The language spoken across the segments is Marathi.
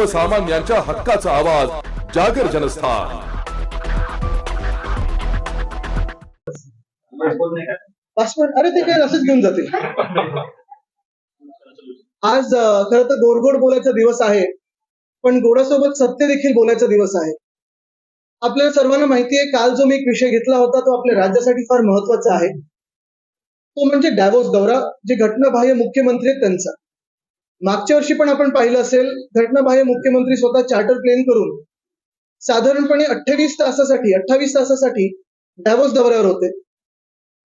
सर्वसामान्यांच्या हक्काचा आवाज जागर जनस्थान. पासपोर्ट अरे ते काय असंच घेऊन जातील. आज खर तर गोडगोड बोलायचा दिवस आहे पण गोडासोबत सत्य देखील बोलायचा दिवस आहे. आपल्याला सर्वांना माहिती आहे काल जो मी एक विषय घेतला होता तो आपल्या राज्यासाठी फार महत्त्वाचा आहे. तो म्हणजे डॅवोस दौरा जे घटनाबाह्य मुख्यमंत्री आहेत त्यांचा. मागच्या वर्षी पण आपण पाहिलं असेल घटनाबाह्य मुख्यमंत्री स्वतः चार्टर प्लेन करून साधारणपणे अठ्ठावीस तासासाठी अठ्ठावीस तासासाठी डॅवोस दौऱ्यावर होते.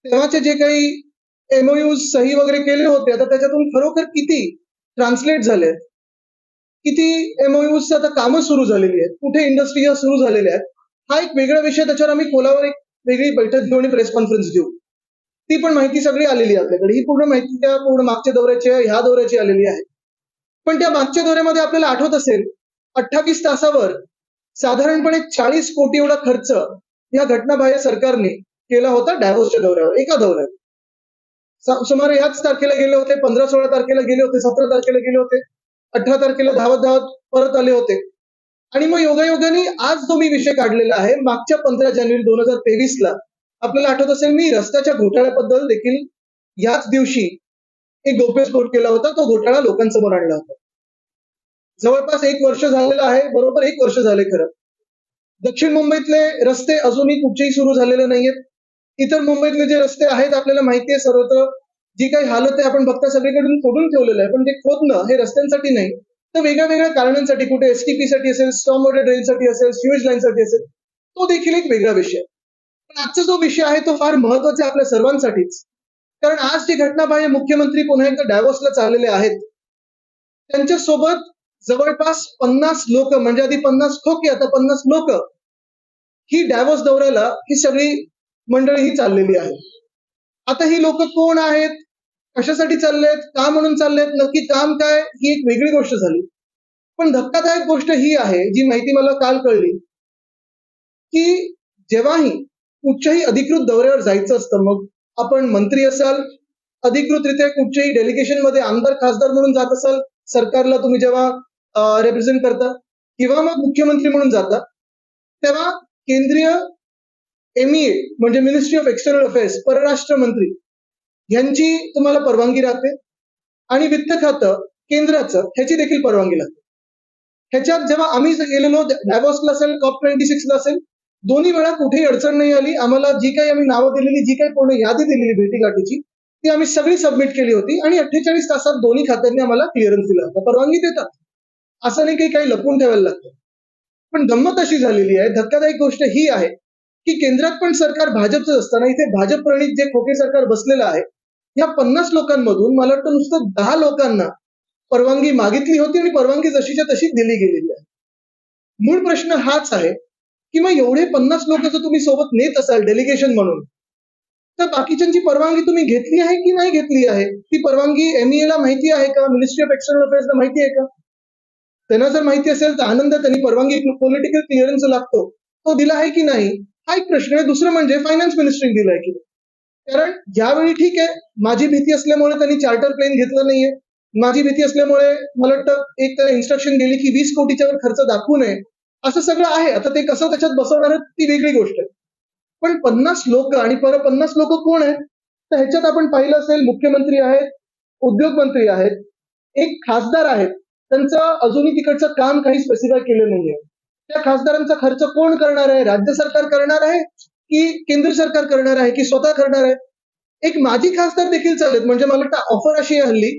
तेव्हाचे जे काही एमओयू सही वगैरे केले होते आता त्याच्यातून खरोखर किती ट्रान्सलेट झाले किती एमओयू आता कामं सुरू झालेली आहेत? कुठे इंडस्ट्री सुरू झालेल्या आहेत? हा एक वेगळा विषय त्याच्यावर आम्ही खोलावर एक वेगळी बैठक घेऊ आणि प्रेस कॉन्फरन्स घेऊ ती पण माहिती सगळी आलेली आहे आपल्याकडे. ही पूर्ण माहिती त्या पूर्ण मागच्या दौऱ्याची ह्या दौऱ्याची आलेली आहे. पण त्या मागच्या दौऱ्यामध्ये आपल्याला आठवत असेल अठ्ठावीस तासावर साधारणपणे चाळीस कोटी एवढा खर्च या घटनाबाह्य सरकारने केला होता डायव्होर्सच्या दौऱ्यावर एका दौऱ्यात सुमारे याच तारखेला गेले होते पंधरा सोळा तारखेला गेले होते सतरा तारखेला गेले होते अठरा तारखेला धावत धावत परत आले होते. आणि मग योगायोगाने आज जो मी विषय काढलेला आहे मागच्या पंधरा जानेवारी दोन हजार तेवीस ला आपल्याला आठवत असेल मी रस्त्याच्या घोटाळ्याबद्दल देखील याच दिवशी एक गौप्यस्फोट केला होता तो घोटाळा लोकांसमोर आणला होता. जवळपास एक वर्ष झालेलं आहे बरोबर एक वर्ष झाले खरं. दक्षिण मुंबईतले रस्ते अजूनही कुठेही सुरू झालेले नाहीयेत. इतर मुंबईतले जे रस्ते आहेत आपल्याला माहिती आहे सर्वत्र जी काही हालत आहे आपण बघता सगळीकडून खोडून ठेवलेलं आहे पण ते खोदणं हे रस्त्यांसाठी नाही. तर वेगळ्या वेगळ्या कारणांसाठी कुठे एसटीपी साठी असेल स्टॉम वॉटर ड्रेनसाठी असेल स्युएज लाईनसाठी असेल तो देखील एक वेगळा विषय पण आजचा जो विषय आहे तो फार महत्त्वाचा आहे आपल्या सर्वांसाठीच. कारण आज जे घटनाबाह्य मुख्यमंत्री पुन्हा एकदा डॅवोसला चाललेले आहेत. त्यांच्यासोबत जवळपास पन्नास लोक म्हणजे आधी पन्नास खोके आता पन्नास लोक ही डॅवोस दौऱ्याला ही सगळी मंडळी ही चाललेली आहे आता ही लोक कोण आहेत? कशासाठी चाललेत? का म्हणून चाललेत? नक्की काम काय? ही एक वेगळी गोष्ट झाली. पण धक्कादायक गोष्ट ही आहे जी माहिती मला काल कळली की जेव्हाही कुठच्याही अधिकृत दौऱ्यावर जायचं असतं मग आपण मंत्री असाल अधिकृतरित्या कुठच्याही डेलिगेशनमध्ये आमदार खासदार म्हणून जात असाल सरकारला तुम्ही जेव्हा रिप्रेझेंट करता किंवा मग मुख्यमंत्री म्हणून जाता तेव्हा केंद्रीय एमईए म्हणजे मिनिस्ट्री ऑफ एक्सटर्नल अफेअर्स परराष्ट्र मंत्री यांची तुम्हाला परवानगी राहते. आणि वित्त खातं केंद्राचं ह्याची देखील परवानगी लागते. ह्याच्यात जेव्हा आम्ही गेलेलो डॅवॉसला असेल कॉप ट्वेंटी सिक्सला असेल दोन्ही वेळा कुठेही अडचण नाही आली. आम्हाला जी काही आम्ही नावं दिलेली जी काही पूर्ण यादी दिलेली भेटीगाठीची ती आम्ही सगळी सबमिट केली होती आणि अठ्ठेचाळीस तासात दोन्ही खात्यांनी आम्हाला क्लिअरन्स दिला होता. परवानगी देतात. असं नाही काही काही लपवून ठेवायला लागतं. पण गंमत अशी झालेली आहे. धक्कादायक गोष्ट ही आहे की केंद्रात पण सरकार भाजपचं असताना इथे भाजप प्रणित जे खोके सरकार बसलेलं आहे या पन्नास लोकांमधून मला वाटतं नुसतं दहा लोकांना परवानगी मागितली होती आणि परवानगी जशीच्या तशी दिली गेलेली आहे. मूळ प्रश्न हाच आहे किंवा एवढे पन्नास लोक जर तुम्ही सोबत नेत असाल डेलिगेशन म्हणून तर बाकीच्यांची परवानगी तुम्ही घेतली आहे की नाही घेतली आहे? ती परवानगी एमईएला माहिती आहे का? मिनिस्ट्री ऑफ एक्सटर्नल अफेअर्सला माहिती आहे का? त्यांना जर माहिती असेल तर आनंद त्यांनी परवानगी पॉलिटिकल क्लिअरन्स लागतो. तो दिला आहे की नाही? हा एक प्रश्न आहे. दुसरं म्हणजे फायनान्स मिनिस्ट्रीने दिलाय की कारण यावेळी ठीक आहे माझी भीती असल्यामुळे त्यांनी चार्टर प्लेन घेतलं नाहीये. माझी भीती असल्यामुळे मला वाटतं एक इन्स्ट्रक्शन गेली की वीस कोटीच्या वर खर्च दाखवू नये. असं सगळं आहे. आता ते कसं त्याच्यात बसवणार ती वेगळी गोष्ट आहे. पण पन्नास लोक आणि परत पन्नास लोक कोण आहेत? तर ह्याच्यात आपण पाहिलं असेल मुख्यमंत्री आहेत उद्योग मंत्री आहेत एक खासदार आहेत. त्यांचं अजूनही तिकडचं काम काही स्पेसिफाय केलं नाहीये. त्या खासदारांचा खर्च कोण करणार आहे? राज्य सरकार करणार आहे की केंद्र सरकार करणार आहे की स्वतः करणार आहे? एक माजी खासदार देखील चालेल म्हणजे मला वाटतं ऑफर अशी आहे हल्ली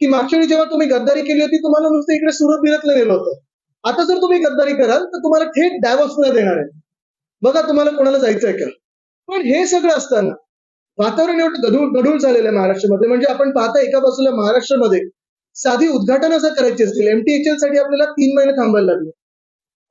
की मागच्या वेळी जेव्हा तुम्ही गद्दारी केली होती तुम्हाला नुसतं इकडे सुरत बिरतलं नेलं होतं. आता जर तुम्ही गद्दारी कराल तर तुम्हाला थेट डायव्हर्सला देणार आहे. बघा तुम्हाला कोणाला जायचं आहे का? पण हे सगळं असताना वातावरण एवढं गढूळ गढूळ झालेलं आहे महाराष्ट्रामध्ये. म्हणजे आपण पाहता एका बाजूला महाराष्ट्रामध्ये साधी उद्घाटन असं करायची असतील. एमटीएचएलसाठी आपल्याला तीन महिने थांबायला लागले.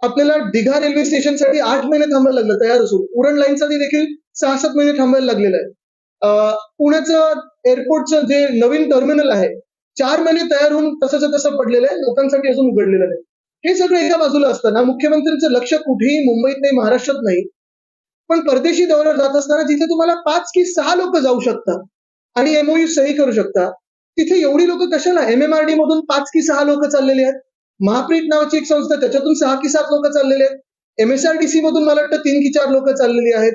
आपल्याला दिघा रेल्वे स्टेशनसाठी आठ महिने थांबायला लागलं तयार असून. उरण लाईनसाठी देखील सहा सात महिने थांबायला लागलेलं आहे. पुण्याचं एअरपोर्टचं जे नवीन टर्मिनल आहे चार महिने तयार होऊन तसंच तसं पडलेलं आहे. लोकांसाठी अजून उघडलेलं नाही. हे सगळं एका बाजूला असताना मुख्यमंत्र्यांचं लक्ष कुठेही मुंबईत नाही महाराष्ट्रात नाही. पण परदेशी दौऱ्यावर जात असताना जिथे तुम्हाला पाच की सहा लोक जाऊ शकतात आणि एमओयू सही करू शकता तिथे एवढी लोक कशाला? एमएमआरडी मधून पाच की सहा लोक चाललेली आहेत. महाप्रीत नावाची एक संस्था त्याच्यातून सहा की सात लोक चाललेले आहेत. एमएसआरडीसी मधून मला वाटतं तीन की चार लोक चाललेली आहेत.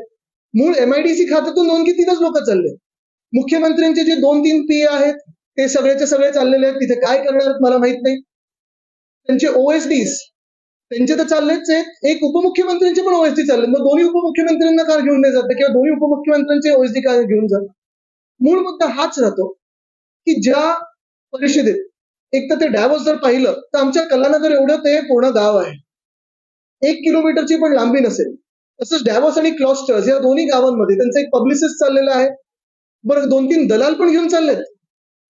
मूळ एमआयडीसी खात्यातून दोन की तीनच लोक चालले मुख्यमंत्र्यांचे जे दोन तीन पी आहेत ते सगळेचे सगळे चाललेले आहेत. तिथे काय करणार मला माहीत नाही. त्यांचे ओएसडीज त्यांचे तर चाललेच आहेत. एक उपमुख्यमंत्र्यांचे पण ओएसडी चालले. मग दोन्ही उपमुख्यमंत्र्यांना का घेऊन नाही जात किंवा दोन्ही उपमुख्यमंत्र्यांचे ओएसडी का घेऊन जात. मूळ मुद्दा हाच राहतो की ज्या परिषदेत एक तर ते डॅवोस जर पाहिलं तर आमच्या कलानगर एवढं ते पूर्ण गाव आहे. एक किलोमीटरची पण लांबी नसेल. तसंच डॅवोस आणि क्लॉस्टर्स या दोन्ही गावांमध्ये त्यांचं एक पब्लिसिस्ट चाललेलं आहे. बरं दोन तीन दलाल पण घेऊन चाललेत.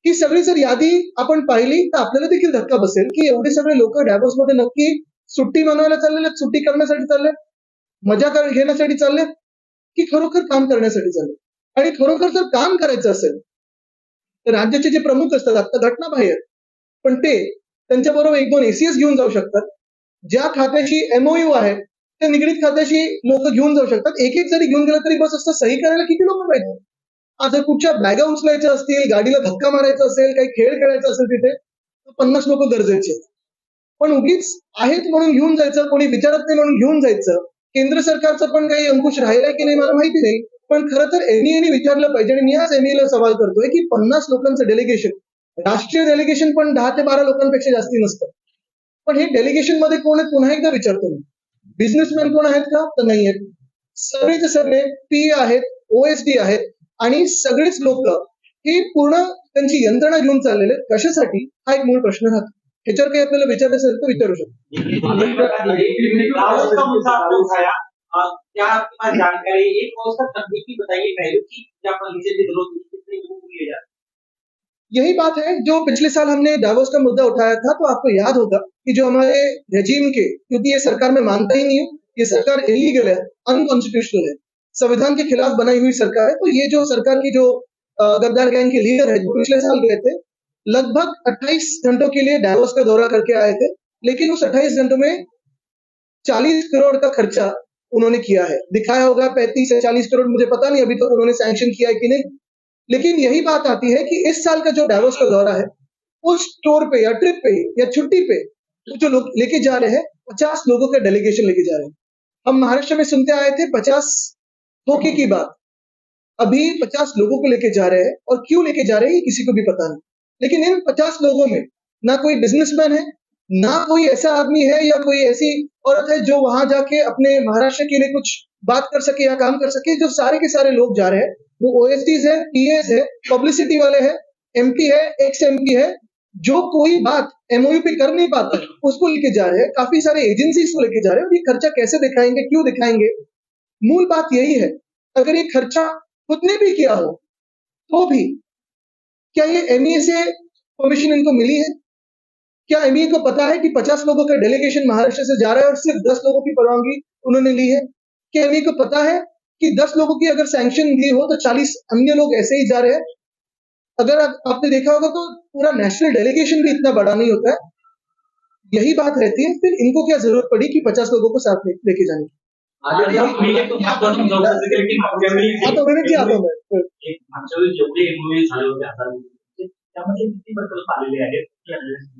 ही सगळी जर यादी आपण पाहिली तर आपल्याला देखील धक्का बसेल की एवढे सगळे लोक डॅवोस मध्ये नक्की सुट्टी मनवायला चाललेले सुट्टी करण्यासाठी चालले मजा कर- घेण्यासाठी चालले की खरोखर काम करण्यासाठी चालले? आणि खरोखर जर काम करायचं असेल तर राज्याचे जे प्रमुख असतात आता घटना बाहेर पण ते त्यांच्याबरोबर एक दोन एसीएस घेऊन जाऊ शकतात. ज्या खात्याशी एमओयू आहे त्या निगडीत खात्याशी लोक घेऊन जाऊ शकतात. एक एक जरी घेऊन गेलं तरी बस असतं सही करायला किती लोक पाहिजे? जर कुठच्या बॅगा उचलायच्या असतील गाडीला धक्का मारायचा असेल काही खेळ खेळायचा असेल तिथे तर पन्नास लोक गरजेचे पण उगीच आहेत म्हणून घेऊन जायचं कोणी विचारत नाही म्हणून घेऊन जायचं. केंद्र सरकारचं पण काही अंकुश राहिलाय की नाही मला माहिती नाही. पण खरं तर एनईएने विचारलं पाहिजे आणि मी आज एनईएला सवाल करतोय की पन्नास लोकांचं डेलिगेशन राष्ट्रीय डेलिगेशन पण दहा ते बारा लोकांपेक्षा जास्ती नसतं. पण हे डेलिगेशनमध्ये कोण आहेत पुन्हा एकदा विचारतो मी. बिझनेसमॅन कोण आहेत का? तर नाही आहेत सगळेचे सगळे पी आहेत ओएसडी आहेत. आणि सगळेच लोक हे पूर्ण त्यांची यंत्रणा घेऊन चाललेले. कशासाठी? हा एक मूळ प्रश्न राहतो. ह्याच्यावर काही आपल्याला विचारायचं असेल तर विचारू शकतो. यही बात है जो पिछले साल हमने डावोस का मुद्दा उठाया था तो आपको याद होगा कि जो हमारे रेजीम के, क्योंकि ये सरकार में मानता ही नहीं हूँ, ये सरकार इलीगल है अनकॉन्स्टिट्यूशनल है। संविधान के खिलाफ बनाई हुई सरकार है तो ये जो सरकार की जो गद्दार गैंग के लीडर है, जो पिछले साल गए थे, लगभग 28 घंटों के लिए डावोस का दौरा करके आए थे, लेकिन उस 28 घंटों में 40 करोड़ का खर्चा उन्होंने किया है। दिखाया होगा 35 से 40 करोड़, मुझे पता नहीं अभी तक उन्होंने सैंक्शन किया है कि नहीं, लेकिन यही बात आती है कि इस साल का जो डावोस का दौरा है, उस टूर पे या ट्रिप पे या छुट्टी पे जो लोग लेके जा रहे हैं, पचास लोगों का डेलीगेशन लेके जा रहे हैं। हम महाराष्ट्र में सुनते आए थे, पचास धोखे की बात। अभी पचास लोगों को लेके जा रहे हैं और क्यों लेके जा रहे हैं ये किसी को भी पता नहीं। लेकिन इन पचास लोगों में ना कोई बिजनेसमैन है, ना कोई ऐसा आदमी है या कोई ऐसी औरत है जो वहाँ जाके अपने महाराष्ट्र के लिए कुछ बात कर सके या काम कर सके, जो सारे के सारे लोग जा रहे हैं। वो ओएसडीज है पीएस है पब्लिसिटी वाले हैं एमपी है एक्स एमपी है, जो कोई बात एमओयू पे कर नहीं पाता, उसको लेके जा रहे हैं, काफ़ी सारे एजेंसीज को लेके जा रहे हैं और ये खर्चा कैसे दिखाएँगे, क्यों दिखाएँगे? मूल बात यही है अगर ये खर्चा खुद ने भी किया हो तो भी क्या ये एमईए से परमिशन इनको मिली है? क्या एमईए को पता है कि 50 लोगों का डेलीगेशन महाराष्ट्र से जा रहा है और सिर्फ़ 10 लोगों की परवानगी उन्होंने ली है? क्या एमईए को पता है कि 10 लोगों की अगर सैंक्शन दी हो तो 40 अन्य लोग ऐसे ही जा रहे हैं? अगर आप, आपने देखा होगा तो पूरा नेशनल डेलीगेशन भी इतना बड़ा नहीं होता है। यही बात रहती है फिर इनको क्या ज़रूरत पड़ी कि 50 लोगों को साथ लेके जाने की?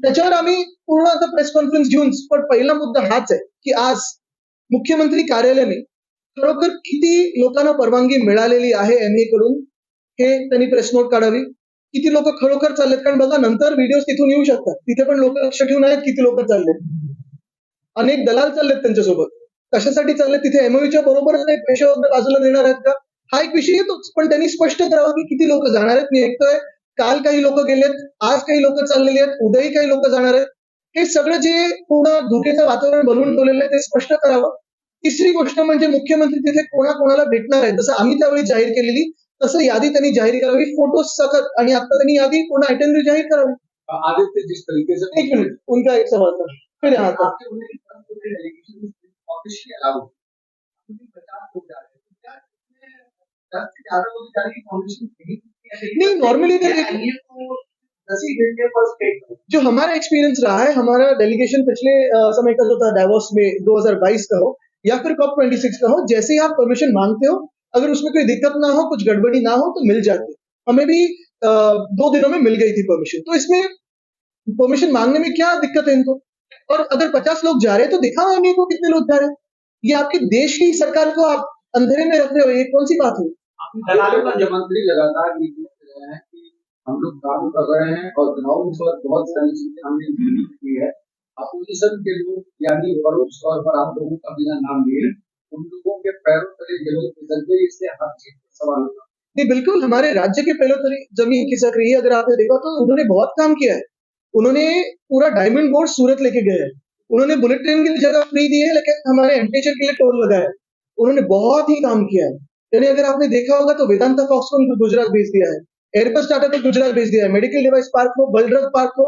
त्याच्यावर आम्ही पूर्ण आता प्रेस कॉन्फरन्स घेऊन पण पहिला मुद्दा हाच आहे की आज मुख्यमंत्री कार्यालयाने खरोखर किती लोकांना परवानगी मिळालेली आहे एमए कडून हे त्यांनी प्रेस नोट काढावी. किती लोक खरोखर चाललेत? कारण बघा नंतर व्हिडिओ तिथून येऊ शकतात. तिथे पण लोक लक्ष ठेवून आहेत किती लोक चाललेत. अनेक दलाल चाललेत त्यांच्यासोबत. कशासाठी चाललेत तिथे एमओच्या बरोबर नाही पैसे वगैरे बाजूला देणार आहेत का? हा एक विषय येतोच. पण त्यांनी स्पष्ट करावं की किती लोक जाणार आहेत. मी ऐकतोय काल काही लोक गेलेत आज काही लोक चाललेले आहेत उद्याही काही लोक जाणार आहेत. हे सगळं जे पूर्ण धोक्याचं वातावरण बनवून ठेवलेलं आहे ते स्पष्ट करावं. तिसरी गोष्ट म्हणजे मुख्यमंत्री तिथे कोणाकोणाला भेटणार आहेत? जसं आम्ही त्यावेळी जाहीर केलेली तसं यादी त्यांनी जाहीर करावी. फोटो सकट आणि आता त्यांनी यादी पूर्ण आयटनरी जाहीर करावी. आदित्य जिस तरीके से एक मिनिट. उनका एक सवाल था फिर हैं तो नहीं, पर। स्टेट जो हमारा एक्सपीरियंस रहा है हमारा डेलीगेशन पिछले समय का जो था डावोस में 2022 का हो या फिर कॉप 26 का हो जैसे ही आप परमिशन मांगते हो अगर उसमें कोई दिक्कत ना हो कुछ गड़बड़ी ना हो तो मिल जाती हमें भी दो दिनों में मिल गई थी परमिशन तो इसमें परमिशन मांगने में क्या दिक्कत है इनको? और अगर पचास लोग जा रहे हैं तो दिखाओ एमए को कितने लोग जा रहे हैं? ये आपके देश की सरकार को आप अंधेरे में रख रहे हो ये कौन सी बात हुई दलालों का जब मुख्यमंत्री लगातार हैं हम लोग काम कर रहे हैं और चुनाव में पर बहुत सारी चीज़ें हमने की है अपोजिशन के लोग यानी परोक्ष तौर पर आप लोगों का बिना नाम लिए उन लोगों के पैरों तले ज़मीन फिसल गई इससे हर चीज़ पर सवाल होता नहीं बिल्कुल हमारे राज्य के पहले तरी ज़मीन खिसक रही है अगर आपने देखा तो उन्होंने बहुत काम किया है। उन्होंने पूरा डायमंड बोर्ड सूरत लेके गए हैं। उन्होंने बुलेट ट्रेन के लिए जगह फ्री दी है, लेकिन हमारे एम्परेचर के लिए टोल लगाया उन्होंने बहुत ही काम किया है। यानी अगर आपने देखा होगा तो वेदांता फॉक्स को गुजरात भेज दिया है एयरबस टाटा को गुजरात भेज दिया है मेडिकल डिवाइस पार्क को बलड्रग पार्क को,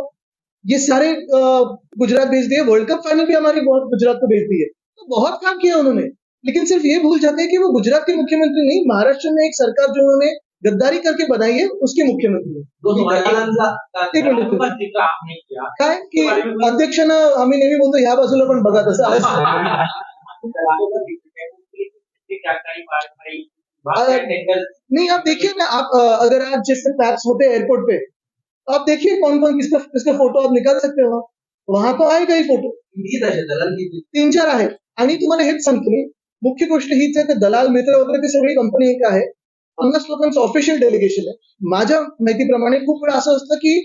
ये सारे गुजरात भेज दिए। वर्ल्ड कप फाइनल भी हमारी गुजरात को भेज दी है। तो बहुत काम किया उन्होंने। लेकिन सिर्फ़ ये भूल जाते हैं कि वो गुजरात के मुख्यमंत्री नहीं, महाराष्ट्र में एक सरकार जो उन्होंने गद्दारी करके बनाई है उसके मुख्यमंत्री हैं. किया काय की अध्यक्षानं आम्ही नेहमी बोलतो ह्या बाजूला पण बघा तसं का है है। नहीं आप देखिए ना आप अगर आज जैसे टैप्स होते हैं एयरपोर्ट पे आप देखिए कौन कौन किसका किसका फ़ोटो आप निकाल सकते हो। वहाँ तो आएगा ही फ़ोटो। तीन चार आहेत आणि तुम्हाला हेच सांगतो मी मुख्य गोष्ट हीच आहे ते दलाल मित्र वगैरे ते सगळी कंपनी एक आहे. पन्नास लोकांचं ऑफिशियल डेलिगेशन आहे. माझ्या माहितीप्रमाणे खूप वेळा असं असतं की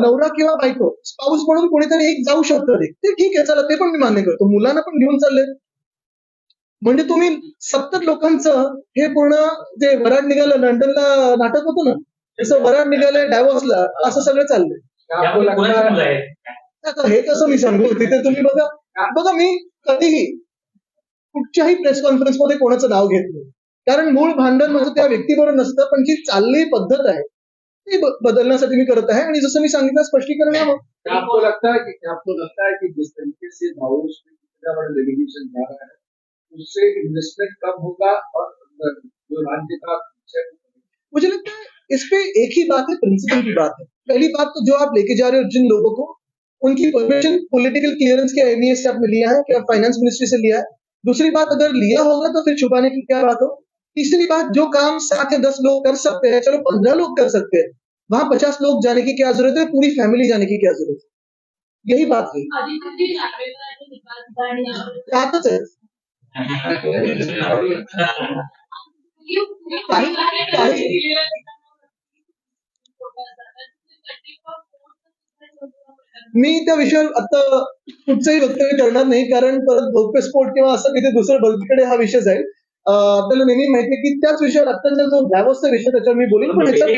नवरा किंवा बायको स्पाऊस म्हणून कोणीतरी एक जाऊ शकतं ते ते ठीक आहे चला ते पण मी मान्य करतो. मुलांना पण घेऊन चालले. म्हणजे तुम्ही सत्तर लोकांचं हे पूर्ण जे वराड निघालं लंडनला नाटक होतं ना तसं वराड निघालंय डायव्हर्सला असं सगळं चाललंय. है कसं मी सांगू? तिथे तुम्ही बघा. बघा मी कधीही कुठच्याही प्रेस कॉन्फरन्समध्ये कोणाचं नाव घेत नाही. कारण मूळ भांडण माझं त्या व्यक्तीबरोबर नसतं पण जी चालली पद्धत आहे ती बदलण्यासाठी मी करत आहे. आणि जसं मी सांगितलं स्पष्टीकरण यावं आपको लगता है कि आपको लगता है कि जिस तरीके से दाऊस में इतना बड़ा डेलीगेशन जा रहा है उससे इन्वेस्टमेंट कम होगा और जो राज्य का मुझे लगता है इस पे एक ही बात है प्रिंसिपल की बात है। पहली बात तो जो आप लेके जा रहे हो जिन लोगों को उनकी परमिशन पॉलिटिकल क्लियरेंस के एमईएस से आपने लिया है क्या फाइनेंस मिनिस्ट्री से लिया है। दूसरी बात अगर लिया होगा तो फिर छुपाने की क्या बात हो? तीसरी बात, जो काम सात या दस लोग कर सकते हैं, चलो पंद्रह लोग कर सकते हैं, वहाँ पचास लोग जाने की क्या ज़रूरत है? पूरी फैमिली जाने की क्या ज़रूरत है? यही बात है। मी त्या विषयावर आता कुठचंही वक्तव्य करणार नाही, कारण परत भोगपेस्फोट किंवा असं तिथे दुसरं हा विषय जाईल आपल्याला नेहमी माहिती आहे की त्याच विषयावर अत्यंत जो व्यावस्था विषय त्याच्यावर मी बोलेन पण ह्याच्यात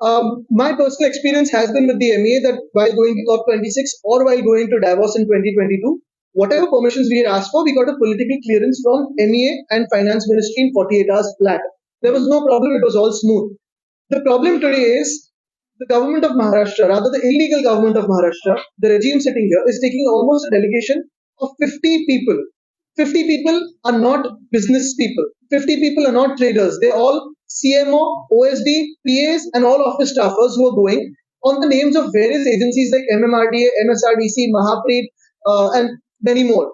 Um, my personal experience has been with the MEA that while going to COP26 or while going to Davos in 2022, whatever permissions we had asked for, we got a political clearance from MEA and Finance Ministry in 48 hours flat. There was no problem, it was all smooth. The problem today is the government of Maharashtra, rather the illegal government of Maharashtra, the regime sitting here, is taking almost a delegation of 50 people. 50 people are not business people. 50 people are not traders. They're all CMO, OSD, PAs, and all office staffers who are going on the names of various agencies like MMRDA, MSRDC, Mahapreet, uh, and many more.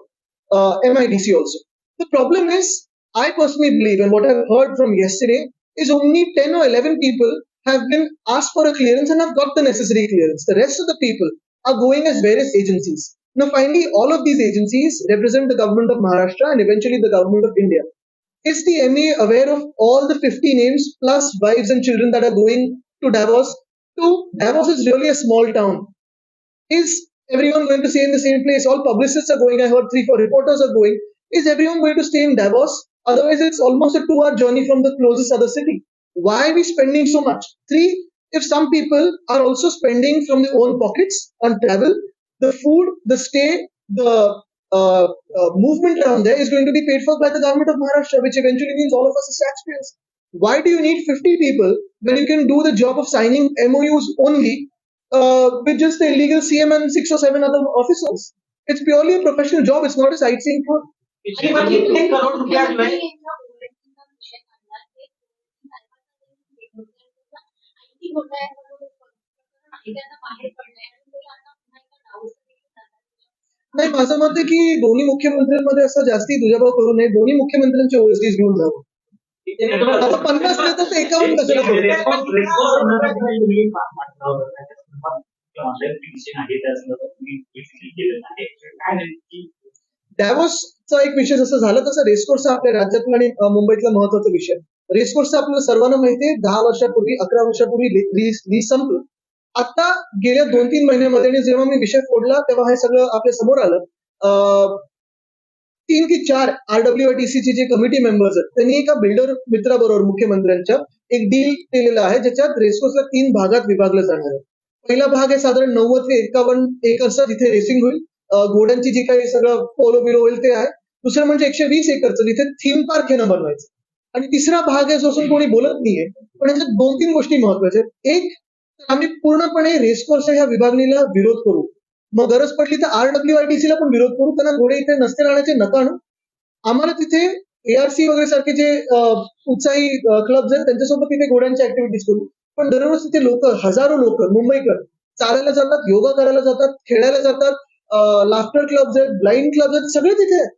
Uh, MIDC also. The problem is, I personally believe, and what I've heard from yesterday, is only 10 or 11 people have been asked for a clearance and have got the necessary clearance. The rest of the people are going as various agencies. Now, finally, all of these agencies represent the government of Maharashtra and eventually the government of India. Is the MA aware of all the 50 names plus wives and children that are going to Davos? To Davos is really a small town. Is everyone going to stay in the same place? All publicists are going. I heard three, four reporters are going. Is everyone going to stay in Davos? Otherwise, it's almost a two-hour journey from the closest other city. Why are we spending so much? Three, if some people are also spending from their own pockets on travel, the food, the stay, the uh, uh, movement around there is going to be paid for by the government of Maharashtra, which eventually means all of us as taxpayers. Why do you need 50 people when you can do the job of signing MOUs only uh, with just the illegal CM and six or seven other officers? It's purely a professional job. It's not a sightseeing tour. पिछली होत आहे नाही माझं मत आहे की दोन्ही मुख्यमंत्र्यांमध्ये असं जास्ती दुजाभाव करू नये. दोन्ही मुख्यमंत्र्यांचे ओएसडीज घेऊन जावं आता पन्नास नाही तर एकावन्न कशाला सोडतात? डॅवोसचा एक विषय जसं झाला तसं रेस्कोर्स आपल्या राज्यातला आणि मुंबईतला महत्त्वाचा विषय. रेसकोर्स आपल्याला सर्वांना माहितीये दहा वर्षापूर्वी अकरा वर्षापूर्वी लीज संपलं. आता गेल्या दोन तीन महिन्यामध्ये आणि जेव्हा मी विषय फोडला तेव्हा हे सगळं आपल्यासमोर आलं. अं, तीन की चार आरडब्ल्यूआयटीसीचे जे कमिटी मेंबर्स आहेत त्यांनी एका बिल्डर मित्राबरोबर मुख्यमंत्र्यांच्या एक डील केलेलं आहे ज्याच्यात रेसकोर्सला तीन भागात विभागलं जाणार आहे. पहिला भाग आहे साधारण नव्वद ते एकावन्न एकरचा जिथे रेसिंग होईल. घोड्यांची जी काही सगळं पोलो बिलो होईल ते आहे. दुसरं म्हणजे एकशे वीस एकरचं जिथे थीम पार्क हे न बनवायचं आणि तिसरा भाग आहे जो असून कोणी बोलत नाहीये. पण याच्यात दोन तीन गोष्टी महत्त्वाच्या आहेत. एक तर आम्ही पूर्णपणे रेसकोर्स ह्या विभागणीला विरोध करू. मग गरज पडली तर आर डब्ल्यू ला पण विरोध करू. त्यांना घोडे इथे नसते राहण्याचे नका आणू. आम्हाला तिथे एआरसी वगैरे सारखे जे उत्साही क्लब्स आहेत त्यांच्यासोबत तिथे घोड्यांच्या ऍक्टिव्हिटीज करू. पण दररोज तिथे लोक हजारो लोक मुंबईकर चालायला जातात योगा करायला जातात खेळायला जातात लाफ्टर क्लब्स आहेत ब्लाइंड क्लब्स आहेत सगळे तिथे आहेत.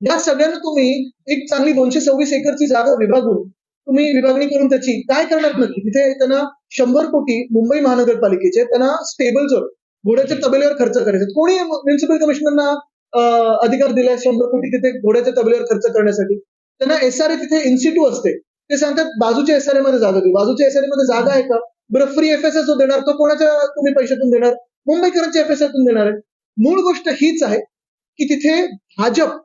या सगळ्यांना तुम्ही एक चांगली दोनशे सव्वीस एकरची जागा विभागून तुम्ही विभागणी करून त्याची काय करणार नक्की तिथे त्यांना शंभर कोटी मुंबई महानगरपालिकेचे त्यांना स्टेबल जोड घोड्याच्या तबेल्यावर खर्च करायचे. कोणी म्युन्सिपल कमिशनरना अधिकार दिलाय शंभर कोटी तिथे घोड्याच्या तबेल्यावर खर्च करण्यासाठी? त्यांना एसआरए तिथे इन्स्टिट्यूट असते. ते सांगतात बाजूच्या एसआरए मध्ये जागा देऊ बाजूच्या एसआरए मध्ये जागा आहे का? बरं फ्री एफएसएस जो देणार तो कोणाच्या तुम्ही पैशातून देणार? मुंबईकरांच्या एफएसआय तून देणार आहे. मूळ गोष्ट हीच आहे की तिथे भाजप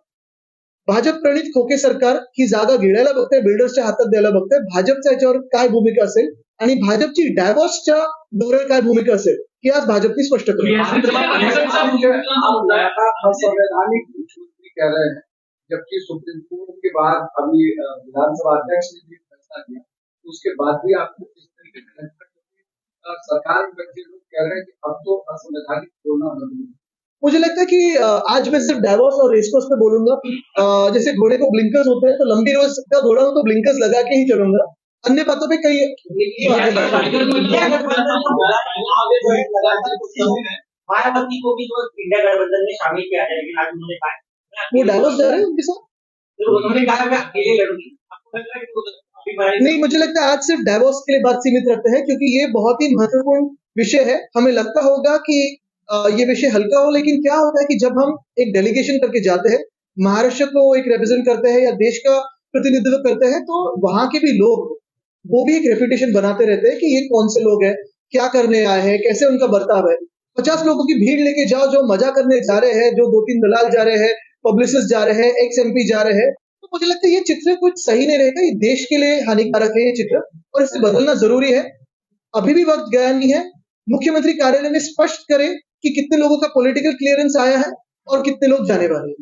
भाजप प्रणित खोके सरकार ही जागा गिळायला बघते बिल्डर्सच्या हातात द्यायला बघते भाजपच्या याच्यावर काय भूमिका असेल आणि भाजपची डॅवॉसच्या दौऱ्यावर काय भूमिका असेल ही आज भाजपने स्पष्ट केली. असंवैधानिक मुख्यमंत्री कह रहे हैं जबकि सुप्रीम कोर्ट के बाद अभी विधानसभा अध्यक्ष ने भी फैसला किया उसके बाद भी आपको किस तरीके से सरकार लोग कह रहे हैं कि अब तो असंवैधानिक बोलना बंद हो। मुझे लगता है कि आज मैं सिर्फ़ डायवॉस और रेसकोर्स पे बोलूँगा। जैसे घोड़े को ब्लिंकर्स होते हैं तो लंबी रोज का घोड़ा हो तो ब्लिंकर्स लगा के ही चलूँगा। अन्य बातों पे कई को भी जो इंडिया गठबंधन में शामिल किया है लेकिन आज उन्होंने कहा वो डायवॉस जा रहे हैं उनके साथ? उन्होंने कहा नहीं, मुझे लगता है आज सिर्फ़ डायवॉर्स के लिए बात सीमित रखते हैं, क्योंकि ये बहुत ही महत्वपूर्ण विषय है। हमें लगता होगा कि ये विषय हल्का हो, लेकिन क्या होता है कि जब हम एक डेलीगेशन करके जाते हैं, महाराष्ट्र को एक रिप्रेजेंट करते हैं या देश का प्रतिनिधित्व करते हैं तो वहाँ के भी लोग, वो भी एक रेपुटेशन बनाते रहते हैं कि ये कौन से लोग हैं, क्या करने आए हैं, कैसे उनका बर्ताव है। पचास लोगों की भीड़ लेके जाओ जो मज़ा करने जा रहे हैं, जो दो तीन दलाल जा रहे हैं पब्लिसिस्ट जा रहे हैं एक्स एमपी जा रहे हैं तो मुझे लगता है ये चित्र कुछ सही नहीं रहेगा, ये देश के लिए हानिकारक है ये चित्र, और इसे बदलना ज़रूरी है। अभी भी वक्त गया नहीं है, मुख्यमंत्री कार्यालय ने स्पष्ट करे कि कितने लोगों का पॉलिटिकल क्लियरेंस आया है और कितने लोग जाने वाले हैं।